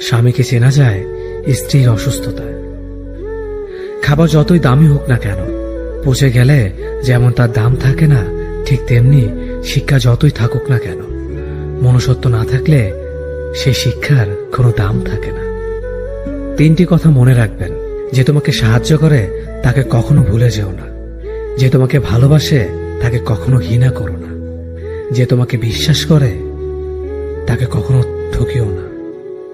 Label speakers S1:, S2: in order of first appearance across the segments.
S1: স্বামীকে চেনা যায় স্ত্রীর অসুস্থতায়। খাবার যতই দামি হোক না কেন, পচে গেলে যেমন তার দাম থাকে না, ঠিক তেমনি শিক্ষা যতই থাকুক না কেন, মনুষ্যত্ব না থাকলে সেই শিক্ষার কোনো দাম থাকে না। তিনটি কথা মনে রাখবেন, যে তোমাকে সাহায্য করে তাকে কখনো ভুলে যেও না, যে তোমাকে ভালোবাসে তাকে কখনো ঘৃণা করো না, যে তোমাকে বিশ্বাস করে তাকে কখনো ঠকিও না।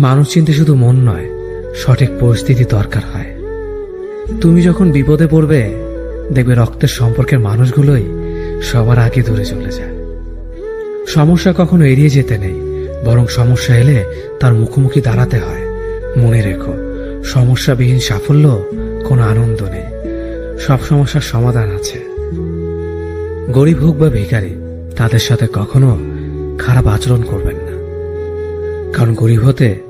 S1: মানুষ চিনতে শুধু মন নয়, সঠিক পরিস্থিতি দরকার হয়। তুমি যখন বিপদে পড়বে, দেখবে রক্তের সম্পর্কের মানুষগুলোই সবার আগে দূরে চলে যায়। সমস্যা কখনো এড়িয়ে যেতে নেই, বরং সমস্যা এলে তার মুখোমুখি দাঁড়াতে হয়। মনে রেখো, সমস্যাবিহীন সাফল্য কোনো আনন্দ নেই, সব সমস্যার সমাধান আছে। গরিব হোক বা ভিখারি, তাদের সাথে কখনো খারাপ আচরণ করবেন না। কারণ গরিব হতে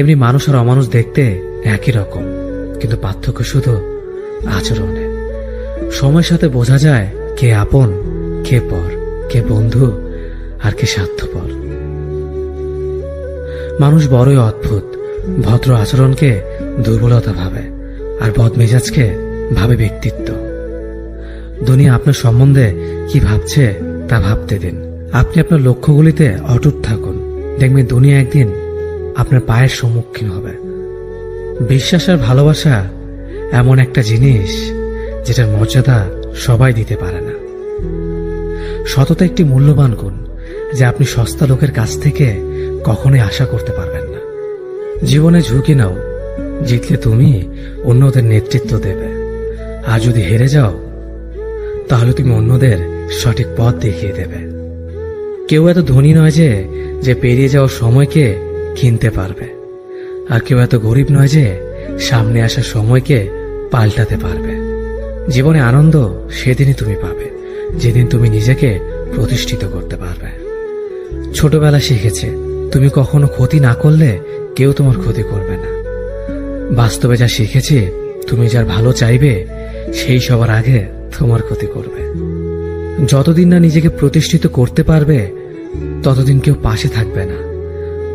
S1: তেমনি মানুষ আর অমানুষ দেখতে একই রকম, কিন্তু পার্থক্য শুধু আচরণে। সময়ের সাথে বোঝা যায় কে আপন, কে পর, কে বন্ধু আর কে স্বার্থপর। মানুষ বড়ই অদ্ভুত, ভদ্র আচরণকে দুর্বলতা ভাবে আর বদমেজাজকে ভাবে ব্যক্তিত্ব। দুনিয়া আপনার সম্বন্ধে কি ভাবছে তা ভাবতে দিন। আপনি আপনার লক্ষ্যগুলিতে অটুট থাকুন। দেখবেন দুনিয়া একদিন আপনার পায়ের সম্মুখীন হবে। বিশ্বাস আর ভালোবাসা এমন একটা জিনিস যেটার মর্যাদা সবাই দিতে পারে না। সততা একটি মূল্যবান গুণ যে আপনি সস্তা লোকের কাছ থেকে কখনোই আশা করতে পারবেন না। জীবনে ঝুঁকি নাও, জিতলে তুমি অন্যদের নেতৃত্ব দেবে। আর যদি হেরে যাও, তাহলে তুমি অন্যদের সঠিক পথ দেখিয়ে দেবে। কেউ এত ধনী নয় যে যে পেরিয়ে যাওয়ার সময়কে কিনতে পারবে। আর কেউ এত গরিব নয় যে সামনে আসার সময়কে পাল্টাতে পারবে। জীবনে আনন্দ সেদিনই তুমি পাবে, যেদিন তুমি নিজেকে প্রতিষ্ঠিত করতে পারবে। ছোটবেলা শিখেছে, তুমি কখনো ক্ষতি না করলে কেউ তোমার ক্ষতি করবে না। বাস্তবে যা শিখেছে, তুমি যার ভালো চাইবে, সেই সবার আগে তোমার ক্ষতি করবে। যতদিন না নিজেকে প্রতিষ্ঠিত করতে পারবে, ততদিন কেউ পাশে থাকবে না।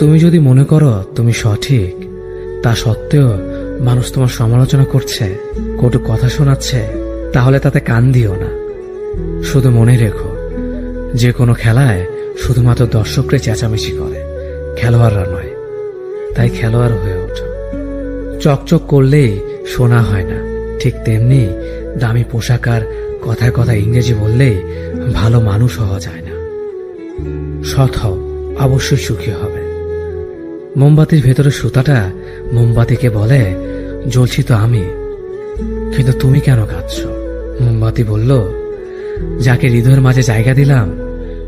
S1: তুমি যদি মনে করো তুমি সঠিক, তা সত্ত্বেও মানুষ তোমার সমালোচনা করছে, কটু কথা শোনাচ্ছে, তাহলে তাতে কান দিও না। শুধু মনে রেখো, যে কোনো খেলায় শুধুমাত্র দর্শকরা চেঁচামেচি করে, খেলোয়াড়রা নয়, তাই খেলোয়াড় হয়ে ওঠো। চকচক করলেই শোনা হয় না, ঠিক তেমনি দামি পোশাক আর কথায় কথা ইংরেজি বললেই ভালো মানুষ হওয়া যায় না। সৎ হও, অবশ্যই সুখী হবে। মোমবাতির ভেতরে সুতাটা মোমবাতিকে বলে, জ্বলছি তো আমি। কিন্তু তুমি কেন কাঁদছ? মোমবাতি বলল, যাকে হৃদয়ের মাঝে জায়গা দিলাম,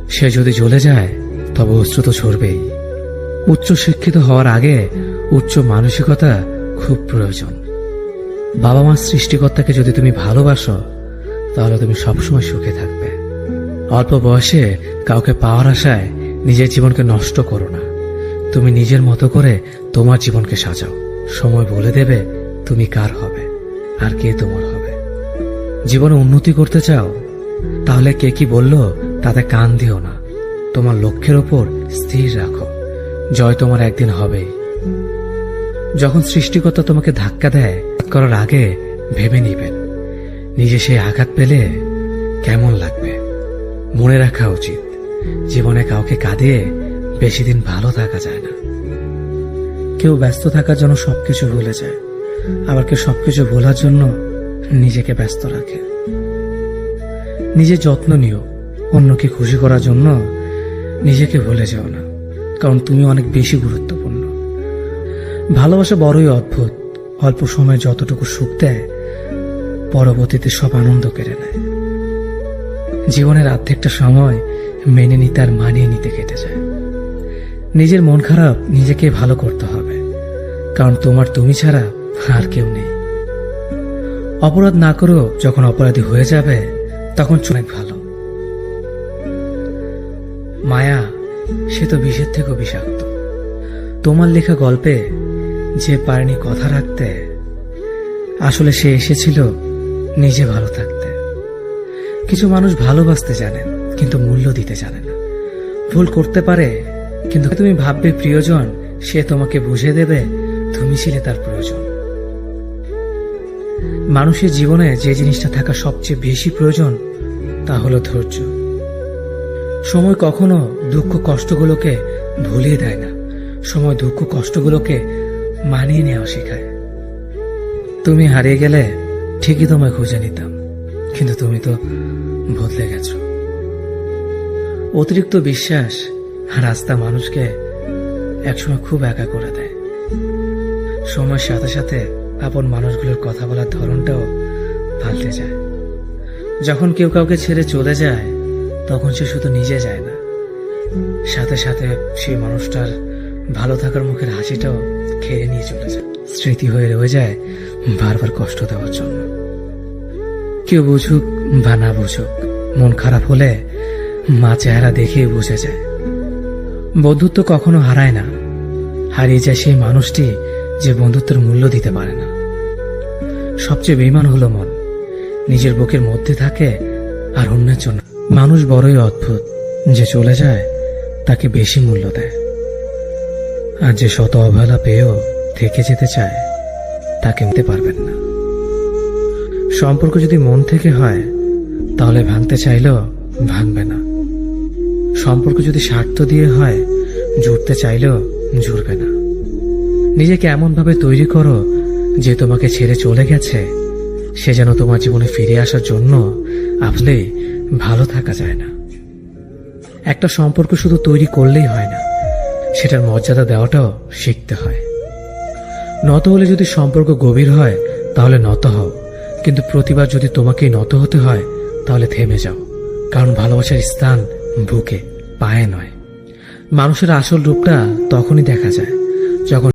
S1: সে যদি জ্বলে যায়, তবে অস্ত্র তো ছড়বেই উচ্চ শিক্ষিত হওয়ার আগে উচ্চ মানসিকতা খুব প্রয়োজন। বাবা মার সৃষ্টিকর্তাকে যদি তুমি ভালোবাসো, তাহলে তুমি সবসময় সুখে থাকবে। অল্প বয়সে কাউকে পাওয়ার আশায় নিজের জীবনকে নষ্ট করো না। তুমি নিজের মতো করে তোমার জীবনকে সাজাও। সময় বলে দেবে তুমি কার হবে আর কে তোমার হবে। জীবনে উন্নতি করতে চাও, তাহলে কে কি বলল তাতে কান দিও না। তোমার লক্ষ্যের ওপর স্থির রাখো। জয় তোমার একদিন হবেই যখন সৃষ্টিকর্তা তোমাকে ধাক্কা দেয় করার আগে ভেবে নিবেন। নিজে সেই আঘাত পেলে কেমন লাগবে? মনে রাখা উচিত। জীবনে কাউকে কাঁদিয়ে বেশি দিন ভালো থাকা যায় না। কেউ ব্যস্ত থাকার জন্য সবকিছু ভুলে যায়। আবার কেউ সবকিছু ভোলার জন্য নিজেকে ব্যস্ত রাখে। নিজের যত্ন নিও, অন্যকে খুশি করার জন্য নিজেকে ভুলে যাও না, কারণ তুমি অনেক বেশি গুরুত্বপূর্ণ। ভালোবাসা বড়ই অদ্ভুত, অল্প সময় যতটুকু সুখ দেয়, পরবর্তীতে সব আনন্দ কেড়ে নেয়। জীবনের অর্ধেকটা সময় মেনে নিতে আর মানিয়ে নিতে কেটে যায়। নিজের মন খারাপ নিজেকে ভালো করতে হবে। কারণ তোমার তুমি ছাড়া আর কেউ নেই। অপরাধ না করেও যখন অপরাধী হয়ে যাবে, তখন অনেক ভালো। মায়া, সে তো বিষের থেকেও বিষাক্ত। তোমার লেখা গল্পে যে পারেনি কথা রাখতে, আসলে সে এসেছিল নিজে ভালো থাকতে। কিছু মানুষ ভালোবাসতে জানেন কিন্তু মূল্য দিতে জানে না। ভুল করতে পারে কিন্তু তুমি ভাববে, প্রিয়জন, সে তোমাকে বুঝে দেবে, তুমি ছিলে তার প্রয়োজন। মানুষের জীবনে যে জিনিসটা থাকা সবচেয়ে বেশি প্রয়োজন, তা হলো ধৈর্য। সময় কখনো দুঃখ কষ্টগুলোকে ভুলিয়ে দেয় না। সময় দুঃখ কষ্টগুলোকে মানিয়ে নেওয়া শেখায়। তুমি হারিয়ে গেলে ঠিকই তোমায় খুঁজে নিতাম, কিন্তু তুমি তো বদলে গেছো। অতিরিক্ত বিশ্বাস রাস্তা মানুষকে একসময় খুব একা করে দেয়। সময়ের সাথে সাথে আপন মানুষগুলোর কথা বলার ধরনটাও পাল্টে যায়। যখন কেউ কাউকে ছেড়ে চলে যায়, তখন সে শুধু নিজে যায় না। সাথে সাথে সেই মানুষটার ভালো থাকার মুখের হাসিটাও খেয়ে নিয়ে চলে যায়। স্মৃতি হয়ে রয়ে যায় বারবার কষ্ট দেওয়ার জন্য। কেউ বুঝুক বা না বুঝুক, মন খারাপ হলে মা চেহারা দেখেই বুঝে যায়। বন্ধুত্ব কখনো হারায় না। হারিয়ে যায় সেই মানুষটি যে বন্ধুত্বের মূল্য দিতে পারে না। সবচেয়ে বেইমান হলো মন। নিজের বুকের মধ্যে থাকে আর অন্যের জন্য। মানুষ বড়ই অদ্ভুত। যে চলে যায়, তাকে বেশি মূল্য দেয়। আর যে শত অবহেলা পেয়েও থেকে যেতে চায়, তাকে নিতে পারবেন না। সম্পর্ক যদি মন থেকে হয়, তাহলে ভাঙতে চাইলেও ভাঙবে না। সম্পর্ক যদি স্বার্থ দিয়ে হয়, জুড়তে চাইলেও জুড়বে না। নিজেকে এমনভাবে তৈরি করো যে তোমাকে ছেড়ে চলে গেছে। সে যেন তোমার জীবনে ফিরে আসার জন্য আসলে ভালো থাকা যায় না। একটা সম্পর্ক শুধু তৈরি করলেই হয় না, সেটার মর্যাদা দেওয়াটাও শিখতে হয়। নত হলে যদি সম্পর্ক গভীর হয়, তাহলে নত হও। কিন্তু প্রতিবার যদি তোমাকেই নত হতে হয়, তাহলে থেমে যাও। কারণ ভালোবাসার স্থান বুকে পায়ে নয়। মানুষের আসল রূপটা তখনই দেখা যায় যখন